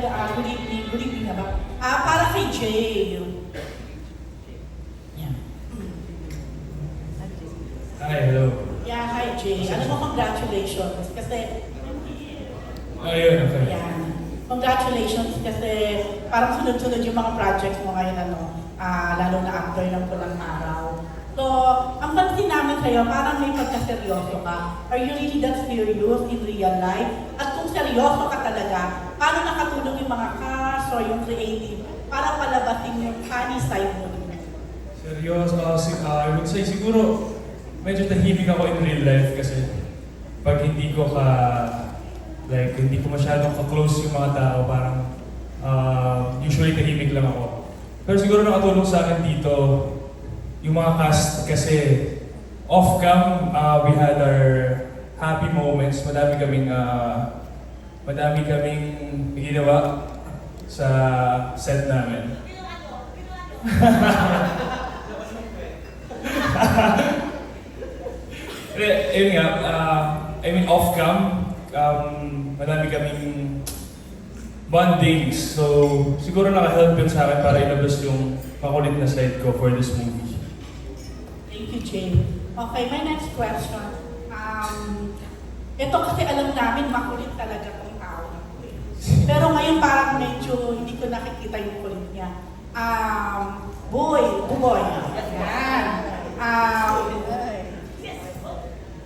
good, uh, good evening, good evening na ba? Ah, para kay Jay. Yan. Hi, hello. Yeah, hi Jay. Alam mo, congratulations. Kasi, Ayun, okay. yan. Congratulations kasi parang sunod-sunod yung mga projects mo ngayon, ano, ah, lalo na after ng pulang araw. So, ang pansin namin sa'yo, parang may pagkaseryoso ka. Are you really that serious in real life? At kung seryoso ka talaga, paano nakatulong yung mga cast or yung creative para palabasin yung funny side mo? Seryoso, uh, si, uh, I would say siguro medyo tahimik ako in real life kasi pag hindi ko ka, like, hindi ko masyadong ka-close yung mga tao, parang uh, usually tahimik lang ako. Pero siguro nakatulong sa akin dito yung mga cast kasi off-cam, uh, we had our happy moments. Madami kaming, uh, madami kaming ginawa sa set namin. Eh, yun nga, ah, I mean off-cam, um, madami kaming bondings. So, siguro naka-help yun sa akin para ilabas yung makulit na side ko for this movie. Thank you, Jay. Okay, my next question. Um, ito kasi alam namin, makulit talaga tong tao na to eh. Pero ngayon parang medyo hindi ko nakikita yung kulit niya. Um, boy, boy. Yan. Um,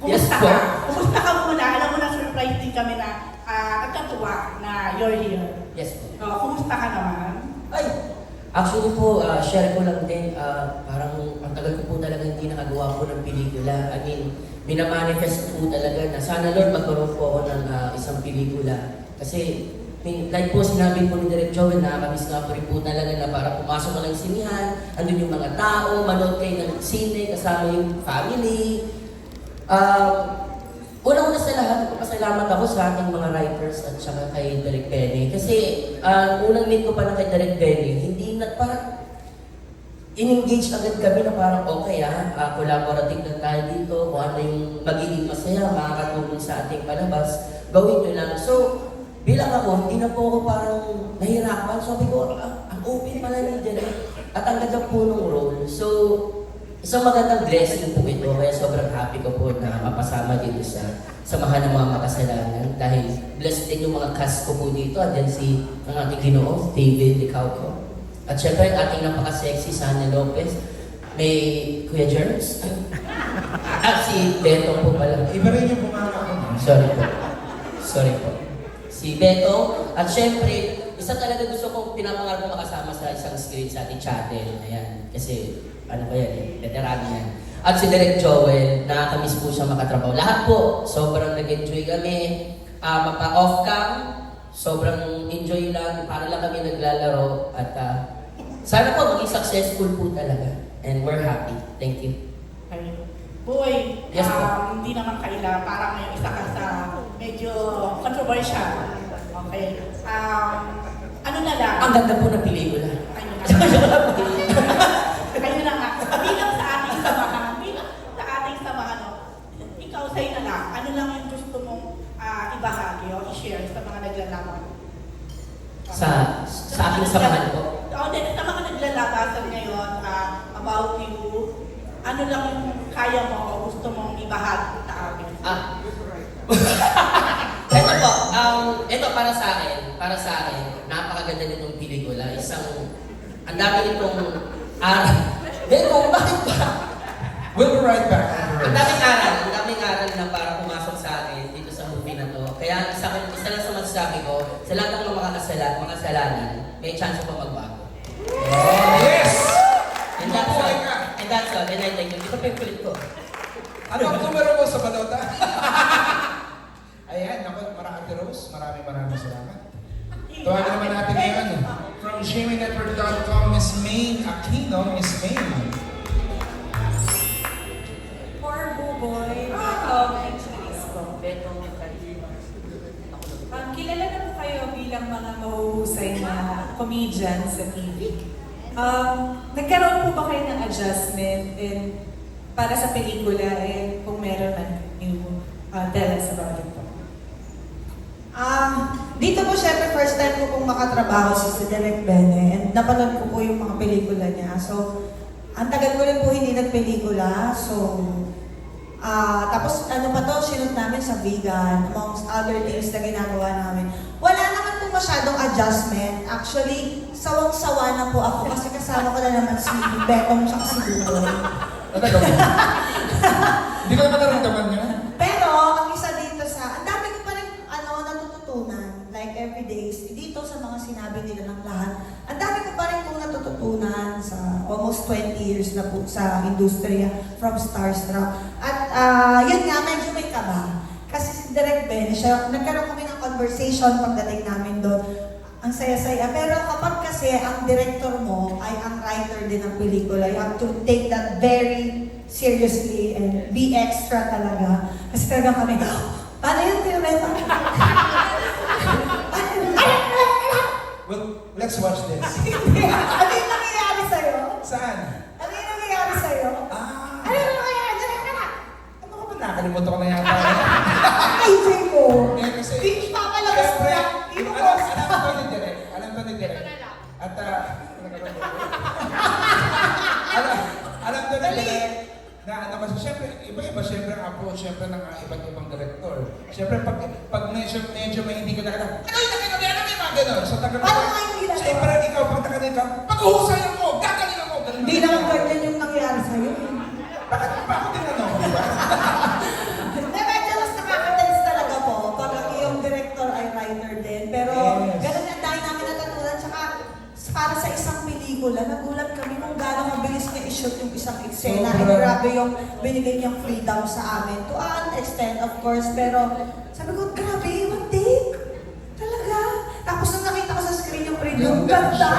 kumusta ka? Kumusta ka muna? Alam mo na surprise din kami na uh, nagkatuwa na you're here. Yes po. So, kumusta ka naman? Ay, actually po, ah, share ko lang din, ah, parang ang tagal ko po talaga hindi nakagawa po ng pelikula. I mean, minamanifest po talaga na sana Lord magkaroon po ako ng ah, isang pelikula. Kasi, like po sinabi po ni Direk Joel, nakakamiss nga po rin po talaga na para pumasok ka ng sinihan, andun yung mga tao, manood kayo ng sine, kasama yung family. Um, Unang-una sa lahat, papasalamat ako sa ating mga writers at saka kay Derek Benny. Kasi ah, unang meet ko pa na kay Derek Benny, hindi na parang in-engage agad kami na parang okay ah, ah, collaborative na tayo dito, kung ano yung magiging masaya, makakatulong sa ating palabas, gawin nyo lang. So, bilang ako, hindi na po ako parang nahirapan. Sabi ko, ah, ang open pala ni Derek. At ang ganda po ng role. So, Isang magandang blessing po ito, kaya sobrang happy ko po na mapasama dito sa samahan ng mga makasalanan dahil blessed din yung mga cast ko po dito. Andyan si ang ating ginoo, David Licauco. At syempre ang ating napaka-sexy, Sana Lopez. May Kuya Jerms. At si Beto po pala. Iba rin yung bumama ko. Sorry po. Sorry po. Si Beto. At syempre, isa talaga gusto kong pinapangarap ko makasama sa isang screen sa ating channel. Ayan. Kasi, ano ba yan eh, veterano yan. At si Direk Joel, nakakamiss po siya makatrabaho. Lahat po, sobrang nag-enjoy kami. Ah, mapa-off-cam, sobrang enjoy lang. Para lang kami naglalaro. At ah, sana po maging successful po talaga. And we're happy. Thank you. Ayun. Boy, Yes, um, hindi naman kaila, parang ngayon isa ka sa medyo controversial. Okay. Um, ano na lang? Ang ganda po ng pelikula. Ayun na. Ayun na nga. Bilang sa ating samahan, bilang sa ating samahan, no, ikaw sa'yo na lang, ano lang yung gusto mong ah, ibahagi o i-share sa mga naglalaban? Sa, sa aking samahan po. Oo, din, sa mga naglalabasan ngayon ah, about you, ano lang yung kaya mo o gusto mong ibahagi sa amin? Ah. ito po, um, ito para sa akin, para sa akin, napakaganda nitong pelikula. Isang, ang dami nitong, ah, Beto, bakit ba? We'll be right back. Ang daming aral, ang daming aral na para pumasok sa akin dito sa movie na to. Kaya sa akin, isa lang sa masasabi ko, sa lahat ng mga makakasala, makasalanan, may chance pa magbago. Sa TV. Um, nagkaroon po ba kayo ng adjustment and para sa pelikula and kung meron man, you uh, tell us about it po. Ah, dito po syempre first time ko pong makatrabaho si si Derek Bene and napanood ko po yung mga pelikula niya. So, ang tagal ko rin po hindi nagpelikula. So, ah tapos ano pa to, sinot namin sa vegan, amongst other things na ginagawa namin. Wala po masyadong adjustment. Actually, sawang-sawa na po ako kasi kasama ko na naman si Beckham sa si Buboy. Talaga ba? Hindi ko naman naramdaman yun. Pero, ang isa dito sa, ang dami ko pa rin, ano, natututunan. Like, every day, dito sa mga sinabi nila ng lahat, ang dami ko pa rin kong natututunan sa almost 20 years na po sa industriya from Starstruck. At, ah, yun nga, medyo may kaba. Kasi si Direk Ben, siya, nagkaroon conversation pagdating namin doon. Ang saya-saya. Pero kapag kasi ang director mo ay ang writer din ng pelikula, you have to take that very seriously and be extra talaga. Kasi talaga kami, paano yun, Tireta? Well, let's watch this. ano yung nangyayari sa'yo? Saan? Ano yung nangyayari sa'yo? Ah! Ano yung nangyayari? Dali ka na! Ano ka ba? Nakalimutan ko na yata. AJ mo! Eh, kasi... syempre ng ah, iba't ibang director. Syempre pag pag medyo medyo may hindi ko nakita, ano yung nakita mo? Ano may mga ganun? So taga Paano nga yung ginagawa? Syempre ikaw pag nakita ka, pag-uhusayan mo, gagalingan mo. ganun. Hindi naman ganyan yung nangyayari sa'yo. Bakit pa ako? Hindi, writer din. Pero Yes. ganun ang dahil namin natutunan. Tsaka para sa isang pelikula, nagulat i-shoot yung isang eksena. Sobra. And grabe yung binigay niyang freedom sa amin. To an extent, of course. Pero sabi ko, grabe, one take. Talaga. Tapos nung nakita ko sa screen yung preview, Ganda ganda.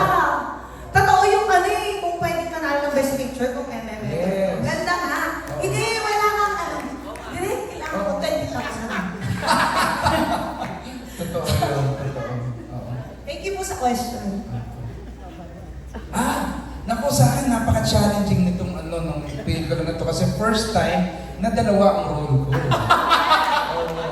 Totoo yung ano eh, kung pwede ka ng best picture kung MMA. Yes. Ganda. Oo. Hindi, wala kang ano. Direct, kailangan ko 20,000. Totoo yun, totoo. Oo. Thank you po sa question. Ah, naku sa akin, napaka-challenging nitong ano, nung pelikula na to kasi first time na dalawa ang role ko. Oo.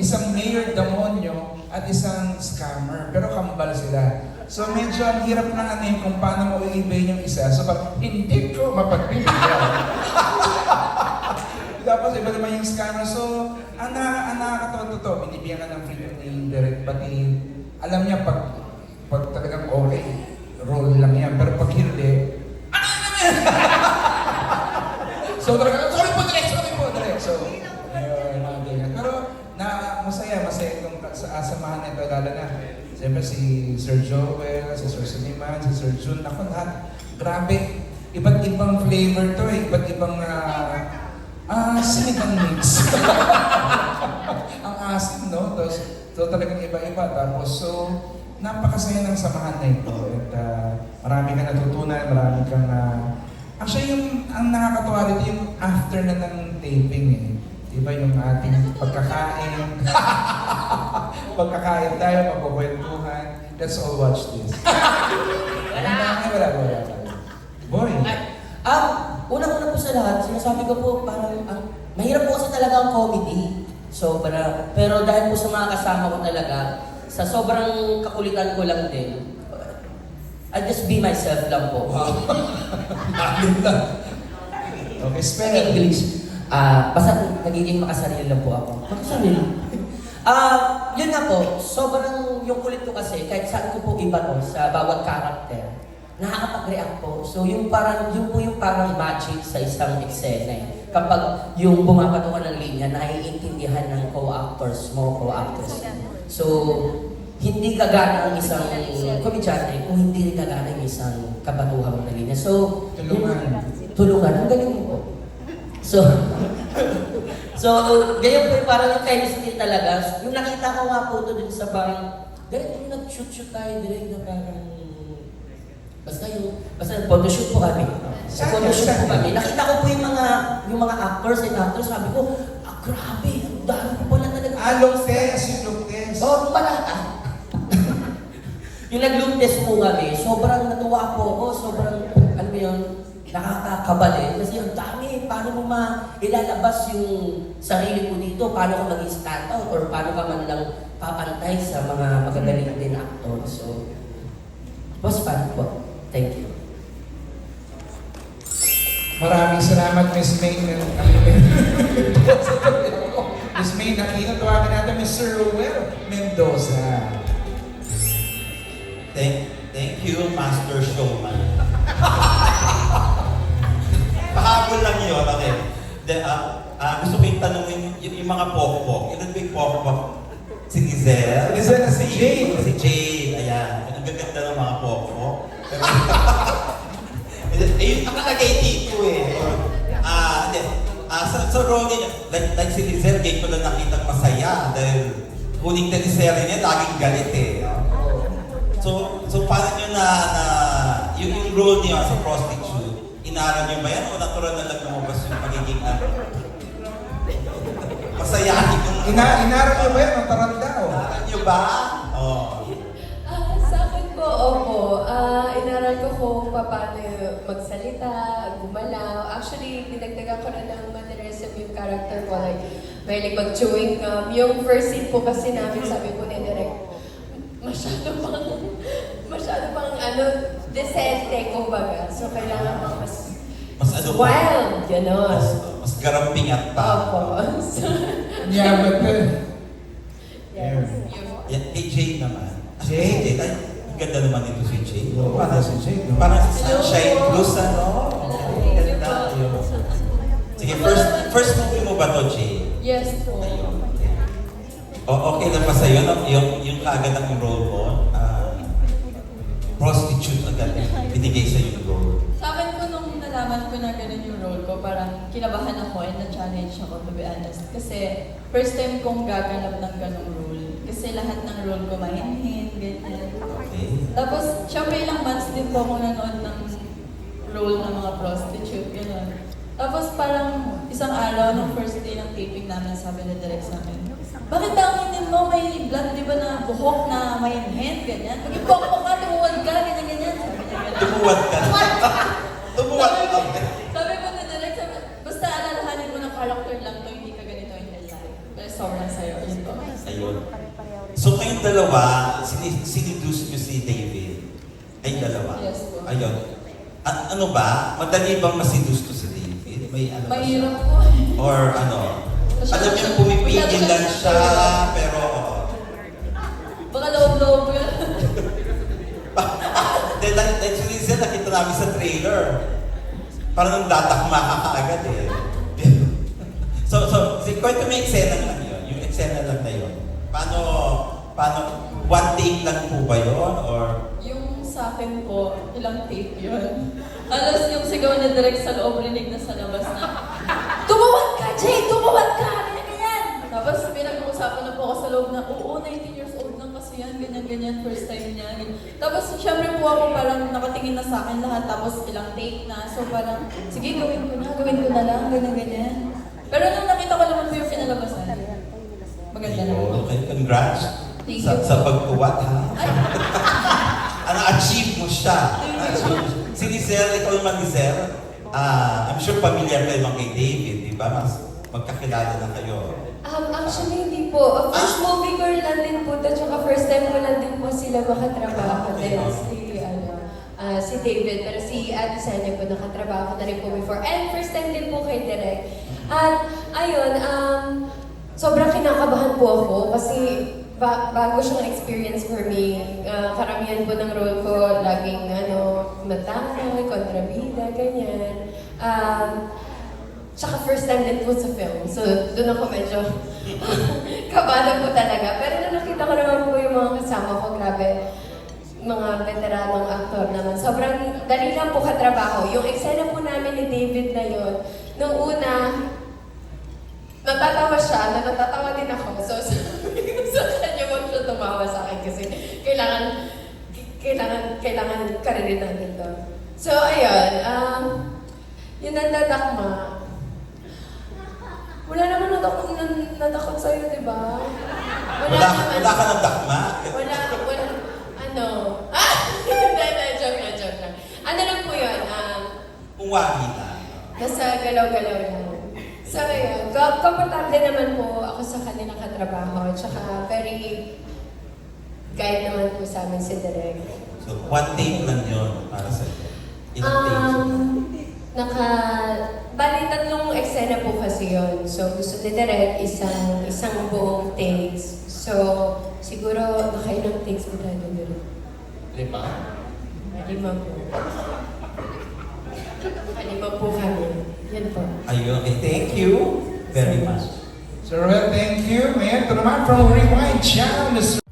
Isang mayor demonyo at isang scammer, pero kambal sila. So medyo ang hirap na ano kung paano mo i-ibay yung isa. So pag hindi ko mapagbibigyan. Tapos iba naman yung scammer. So, ang, na, ang nakakatawa to binibigyan ka ng freedom ni Direct, pati alam niya pag talagang okay, role lang yan. Pero pag hindi, ano yun naman? so talaga, sorry po Direct, sorry po Direct. So, ayun, mga ganyan. Pero na, masaya, masaya itong sa samahan nito, lalo na. Siyempre si Sir Joel, si Sir Suliman, Jun, ako lahat. Grabe, iba't ibang flavor to eh, iba't ibang ah, Ah, sinigang mix. Ang asim, no? Tapos, so talagang iba-iba. Tapos, so, napakasaya ng samahan na ito. At ah, marami kang natutunan, marami kang... ah, actually, yung ang nakakatuwa rito, yung after na ng taping eh. Diba yung ating pagkakain. pagkakain tayo, magkukwentuhan. Let's all watch this. Wala. Wala, wala, wala. Boy. Ay, um, unang-una po sa lahat, sinasabi ko po parang, ang, mahirap po kasi talaga ang comedy. So, para, pero dahil po sa mga kasama ko talaga, sa sobrang kakulitan ko lang din, I just be myself lang po. Lalim lang. Okay, spell. English, ah, basta nagiging makasarili lang po ako. Makasarili. Ah, yun nga po, sobrang yung kulit ko kasi, kahit saan ko po iba to, sa bawat character, nakakapag-react po. So yung parang, yung po yung parang magic sa isang eksena eh. Kapag yung bumabato ka ng linya, naiintindihan ng co-actors mo, co-actors mo. So, hindi gagana ang isang komedyante kung hindi rin gagana yung isang kabatuhan mo na linya. So, Tulungan. tulungan. Ang galing mo po. So, so, ganyan po yung parang yung chemistry talaga. Yung nakita ko nga po to dun sa parang, ganyan yung nag-shoot-shoot tayo direct na parang, basta yung, basta photoshoot po kami. Sa Saan photoshoot yan? po kami. Nakita ko po yung mga, yung mga actors and actors, sabi ko, ah, grabe, ang dami po pala talaga. Ah, long test, yung long test. Oo, oh, pala. Ah. yung nag-loop test po kami, sobrang natuwa po ako, sobrang, mo yun, nakakakaba din kasi ang dami, paano mo ma ilalabas yung sarili mo dito, paano ka maging stand out or paano ka man lang papantay sa mga magagaling din na actor. So, was fun po. Thank you. Maraming salamat, Miss May. Miss May, nakita tawagan natin Mr. Ruel Mendoza. Thank, thank you, Master Showman. Pahabol lang yun, okay. De, ah, ah, gusto ko yung tanongin yung, yung mga pokpok. Ilan ba yung pokpok? Si Giselle? Si Giselle na si Jade. Si Jade, ayan. Ang gaganda ng mga pokpok. Pero, eh, yung nakalagay dito eh. Ah, hindi. Ah, sa, sa role niya, like, like si Giselle, ngayon ko lang nakitang masaya dahil huling teleserye niya, laging galit eh. So, so paano nyo na, na yung, yung role niyo sa prostitute, inaral niyo ba yan o natural na lang lumabas yung pagiging ano? Masayahin yung... Ina inaral niyo ba yan? Ang taranda, oh. Inaral niyo ba? Oh. Ah, sa akin po, opo. Ah, inaral ko kung paano magsalita, gumalaw. Actually, dinagdagan ko na ng mannerism yung character ko. Like, mahilig mag-chewing gum. Yung first scene po kasi namin, sabi ko ni Direk, masyado pang, masyado pang, ano, decente, kumbaga. So, kailangan pang mas, Mas ano pa? wild, gano'n. Mas, mas garamping at pa. Opo. So, Yaman pa. yes. Yun. Yan, kay Jade naman. Ah? Si Jade, ay, ang ganda naman nito si Jade. Oo, parang, si Jade, no? parang si Hello Sunshine. Plus, ano? Ang ganda. Sige, first, first movie mo ba to, Jade? Yes po. O, okay na ba sa'yo yung, yung kaagad ang role mo? Yung binigay sa yung role. Sa akin po nung nalaman ko na ganun yung role ko, parang kinabahan ako and na-challenge ako to be honest. Kasi first time kong gaganap ng ganung role. Kasi lahat ng role ko mahinhin, ganyan. Okay. Tapos, syempre ilang months din po ako nanood ng role ng mga prostitute, gano'n. Tapos parang isang araw, nung first day ng taping namin, sabi na direct sa akin, bakit tanginin mo may blood, di ba na buhok na mahinhin, ganyan? Pag ipokpok ka, tumuwad ka, ganyan, ganyan. Sabi niya ganyan. Tumuwad ka. Tumuwad ka. Sabi ko na direct, sabi, basta alalahanin mo ng character lang to, hindi ka ganito in real life. Pero sobrang sayo, yun po. Ayun. So kayong dalawa, sini siniduce nyo si David. Ay, dalawa. Yes po. Ayun. At ano ba? Madali bang masidus to si David? May ano? Mahirap po. Or ano? Alam niyo, pumipigil lang siya, pero... namin sa trailer. Parang nang datakma ka kaagad eh. so, so, si kwento yung eksena lang yun. Yung eksena lang na yun. Paano, paano, one take lang po ba yun? Or, Yung sa akin po, ilang tape yun. Alas yung sigaw na direct sa loob, rinig na sa labas na, Tumuwad ka, Jay! Tumuwad ka! Ganyan, first time niya. ganyan. Tapos syempre po ako parang nakatingin na sa akin lahat, tapos ilang take na. So parang, sige, gawin ko na, gawin ko na lang, ganyan, ganyan. Pero nung nakita ko naman po yung pinalabasan, maganda na. Ayun, okay, congrats. Thank sa, you. sa pagkuwat, ha? Ay, ano, achieve mo siya. Achieve mo siya. Si Lizel, ikaw naman Lizel, ah, I'm sure familiar kayo naman kay David, di ba? Mas magkakilala na kayo. Um, actually, hindi po. First movie ko lang din po ito, tsaka first time lang din po sila makatrabaho din. Si, ano, ah, si David, pero si Ate Sanya po nakatrabaho na rin po before. And first time din po kay Direk. At, ayun, um, sobrang kinakabahan po ako kasi ba bago siyang experience for me. Ah, karamihan po ng role ko, laging ano, matangay, kontrabida, ganyan. Um, Tsaka first time din po sa film. So, doon ako medyo kabado po talaga. Pero nakita ko naman po yung mga kasama ko, grabe, mga veteranong aktor naman. Sobrang dali lang po katrabaho. Yung eksena po namin ni David na yun, nung una, natatawa siya, na natatawa din ako. So, sabi ko sa kanya, huwag siya tumawa sa akin kasi kailangan, kailangan, kailangan karinin natin to. So, ayun, um, yung nandadakma, wala naman natakot, nan- natakot sa'yo, di ba? Wala, wala ka ng dakma? Wala, wala, ano, ah, hindi, hindi, joke lang, joke lang. Ano lang po yun, um, Umuwagi lang. Nasa galaw-galaw lang. So, yun. Ka- Komportable naman po ako sa kanilang katrabaho. Tsaka very guide naman po sa amin si Direk. So, one take lang yun para sa Ilang takes? Um, naka... Bali, tatlong eksena po kasi yun. So, gusto ni Direk isang, isang buong takes. So, siguro nakailang takes mo tayo Direk? Lima? Lima po. Lima po kami. Yan po. Ayun, okay. Thank you very much. Sir Ruel, thank you. Ngayon, ito naman from Rewind Channel.